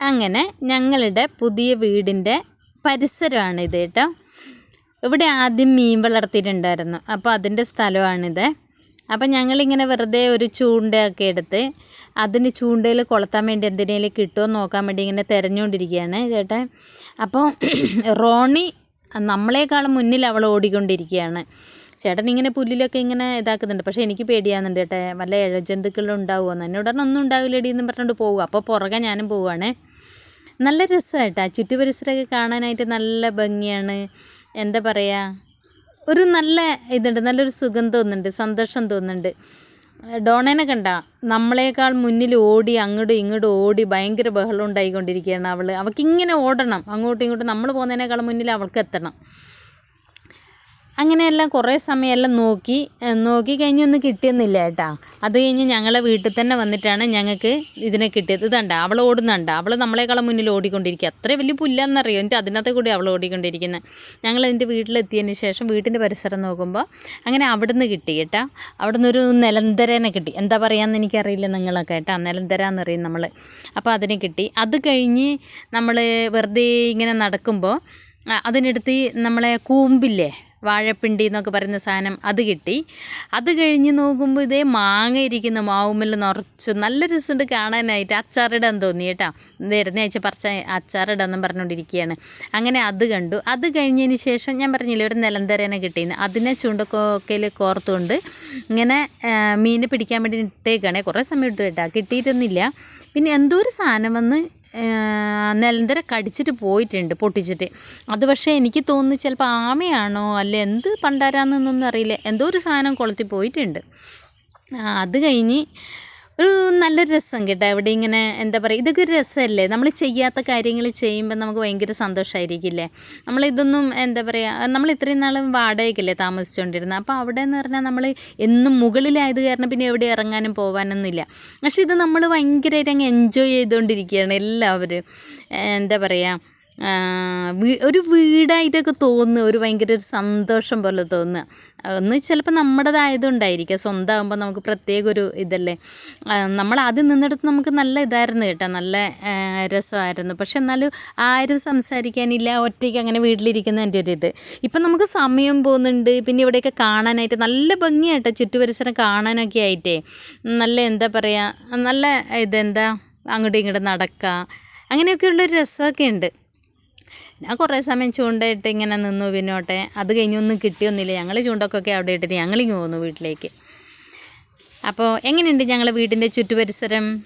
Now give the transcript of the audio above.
അങ്ങനെ ഞങ്ങളുടെ പുതിയ വീടിന്റെ പരിസരമാണ് ഇത് കേട്ടോ. ഇവിടെ ആദ്യം മീൻ വളർത്തിയിട്ടുണ്ടായിരുന്നു. അപ്പോൾ അതിന്റെ സ്ഥലമാണിത്. അപ്പം ഞങ്ങളിങ്ങനെ വെറുതെ ഒരു ചൂണ്ടയൊക്കെ എടുത്ത് അതിന് ചൂണ്ടയിൽ കൊളുത്താൻ വേണ്ടി എന്തിനേലും കിട്ടുമോ നോക്കാൻ വേണ്ടി ഇങ്ങനെ തിരഞ്ഞുകൊണ്ടിരിക്കുകയാണ് ചേട്ടൻ അപ്പോൾ റോണി നമ്മളെക്കാളും മുന്നിൽ അവൾ ഓടിക്കൊണ്ടിരിക്കുകയാണ്. ചേട്ടൻ ഇങ്ങനെ പുല്ലിലൊക്കെ ഇങ്ങനെ ഇതാക്കുന്നുണ്ട്. പക്ഷേ എനിക്ക് പേടിയാകുന്നുണ്ട് ചേട്ടൻ വല്ല ഇഴജന്തുക്കളും ഉണ്ടാവുമോ എന്നോട് പറഞ്ഞാൽ ഒന്നും ഉണ്ടാവില്ലടി എന്നും പറഞ്ഞുകൊണ്ട് പോകുക അപ്പോൾ പുറകെ ഞാനും പോവുകയാണ്. നല്ല രസമായിട്ടാ. ചുറ്റുപരിസരമൊക്കെ കാണാനായിട്ട് നല്ല ഭംഗിയാണ്. എന്താ പറയുക ഒരു നല്ല ഇതുണ്ട്. നല്ലൊരു സുഖം തോന്നുന്നുണ്ട്. സന്തോഷം തോന്നുന്നുണ്ട്. ഡോണേനെ കണ്ട? നമ്മളെക്കാൾ മുന്നിൽ ഓടി അങ്ങോട്ടും ഇങ്ങോട്ടും ഓടി ഭയങ്കര ബഹളം ഉണ്ടായിക്കൊണ്ടിരിക്കുകയാണ് അവൾ അവൾക്കിങ്ങനെ ഓടണം. അങ്ങോട്ടും ഇങ്ങോട്ടും നമ്മൾ പോകുന്നതിനേക്കാൾ മുന്നിൽ അവൾക്ക് എത്തണം. അങ്ങനെയെല്ലാം കുറേ സമയമെല്ലാം നോക്കി നോക്കി കഴിഞ്ഞ് ഒന്നും കിട്ടിയെന്നില്ല കേട്ടാ. അത് കഴിഞ്ഞ് ഞങ്ങളെ വീട്ടിൽ തന്നെ വന്നിട്ടാണ് ഞങ്ങൾക്ക് ഇതിനെ കിട്ടിയത്. ഇതണ്ട അവൾ ഓടുന്നുണ്ട്. അവൾ നമ്മളെക്കാളും മുന്നിൽ ഓടിക്കൊണ്ടിരിക്കുക. അത്ര വലിയ പുല്ലാന്നറിയോ? എന്നിട്ട് അതിനകത്ത് കൂടി അവൾ ഓടിക്കൊണ്ടിരിക്കുന്നത് ഞങ്ങൾ എന്റെ വീട്ടിലെത്തിയതിന് ശേഷം വീട്ടിന്റെ പരിസരം നോക്കുമ്പോൾ അങ്ങനെ അവിടുന്ന് കിട്ടി കേട്ടാ. അവിടുന്ന് ഒരു നിലന്തരനെ കിട്ടി. എന്താ പറയുകയെന്ന് എനിക്കറിയില്ല നിങ്ങളൊക്കെ കേട്ടാ. നിലന്തര എന്നറിയും നമ്മൾ. അപ്പോൾ അതിനെ കിട്ടി. അത് കഴിഞ്ഞ് നമ്മൾ വെറുതെ ഇങ്ങനെ നടക്കുമ്പോൾ അതിനടുത്ത് നമ്മളെ കൂമ്പില്ലേ വാഴപ്പിണ്ടി എന്നൊക്കെ പറയുന്ന സാധനം അത് കിട്ടി. അത് കഴിഞ്ഞ് നോക്കുമ്പോൾ ഇതേ മാങ്ങ ഇരിക്കുന്ന മാവുമ്മൽ നിറച്ചു. നല്ല രസമുണ്ട് കാണാനായിട്ട്. അച്ചാറിടാൻ തോന്നി കേട്ടോ. വരുന്ന ആഴ്ച പറിച്ച അച്ചാറിടാന്നും പറഞ്ഞുകൊണ്ടിരിക്കുകയാണ് അങ്ങനെ അത് കണ്ടു. അത് കഴിഞ്ഞതിന് ശേഷം ഞാൻ പറഞ്ഞില്ലേ ഒരു നിലന്തരേനെ കിട്ടിയെന്ന്. അതിനെ ചൂണ്ടക്കൊക്കയിൽ കോർത്തുകൊണ്ട് ഇങ്ങനെ മീൻ പിടിക്കാൻ വേണ്ടി ഇട്ടേക്കാണേ. കുറേ സമയം ഇട്ട് കേട്ടോ. കിട്ടിയിട്ടൊന്നുമില്ല. പിന്നെ എന്തോ ഒരു സാധനം വന്ന് നിലന്തര കടിച്ചിട്ട് പോയിട്ടുണ്ട് പൊട്ടിച്ചിട്ട്. അത് പക്ഷേ എനിക്ക് തോന്നുന്നു ചിലപ്പോൾ ആമയാണോ അല്ല എന്ത് പണ്ടാരാന്നൊന്നും അറിയില്ല. എന്തോ ഒരു സാധനം കൊളുത്തി പോയിട്ടുണ്ട്. അത് കഴിഞ്ഞ് ഒരു നല്ല രസം കേട്ടോ. എവിടെ ഇങ്ങനെ എന്താ പറയുക ഇതൊക്കെ ഒരു രസമല്ലേ? നമ്മൾ ചെയ്യാത്ത കാര്യങ്ങൾ ചെയ്യുമ്പോൾ നമുക്ക് ഭയങ്കര സന്തോഷമായിരിക്കില്ലേ നമ്മളിതൊന്നും എന്താ പറയുക നമ്മൾ ഇത്രയും നാളും വാടകയ്ക്കല്ലേ താമസിച്ചുകൊണ്ടിരുന്നത് അപ്പോൾ അവിടെ എന്ന് പറഞ്ഞാൽ നമ്മൾ എന്നും മുകളിലായത് കാരണം പിന്നെ എവിടെ ഇറങ്ങാനും പോകാനൊന്നുമില്ല പക്ഷെ ഇത് നമ്മൾ ഭയങ്കരമായിട്ട് അങ്ങ് എൻജോയ് ചെയ്തുകൊണ്ടിരിക്കുകയാണ് എല്ലാവരും. എന്താ പറയുക ഒരു വീടായിട്ടൊക്കെ തോന്നുക ഒരു ഭയങ്കര ഒരു സന്തോഷം പോലെ തോന്നുക ഒന്ന് ചിലപ്പോൾ നമ്മുടേതായതുകൊണ്ടായിരിക്കാം സ്വന്തമാകുമ്പോൾ നമുക്ക് പ്രത്യേക ഒരു ഇതല്ലേ നമ്മൾ ആദ്യം നിന്നിടത്ത് നമുക്ക് നല്ല ഇതായിരുന്നു കേട്ടോ നല്ല രസമായിരുന്നു. പക്ഷെ എന്നാലും ആരും സംസാരിക്കാനില്ല ഒറ്റയ്ക്ക് അങ്ങനെ വീട്ടിലിരിക്കുന്ന എന്റെ ഒരു ഇത്. ഇപ്പം നമുക്ക് സമയം പോകുന്നുണ്ട് പിന്നെ ഇവിടെയൊക്കെ കാണാനായിട്ട് നല്ല ഭംഗിയായിട്ടോ ചുറ്റുപരിസരം കാണാനൊക്കെ ആയിട്ടേ. നല്ല എന്താ പറയുക നല്ല ഇതെന്താ അങ്ങോട്ടും ഇങ്ങോട്ടും നടക്കുക അങ്ങനെയൊക്കെയുള്ളൊരു രസമൊക്കെ ഉണ്ട്. ഞാൻ കുറേ സമയം ചൂണ്ടയിട്ട് ഇങ്ങനെ നിന്നു പിന്നോട്ടെ. അത് കഴിഞ്ഞൊന്നും കിട്ടിയൊന്നുമില്ല. ഞങ്ങൾ ചൂണ്ടക്കൊക്കെ അവിടെ ഇട്ടിട്ട് ഞങ്ങളിങ്ങ് പോന്നു വീട്ടിലേക്ക്. അപ്പോൾ എങ്ങനെയുണ്ട് ഞങ്ങളെ വീടിന്റെ ചുറ്റുപരിസരം?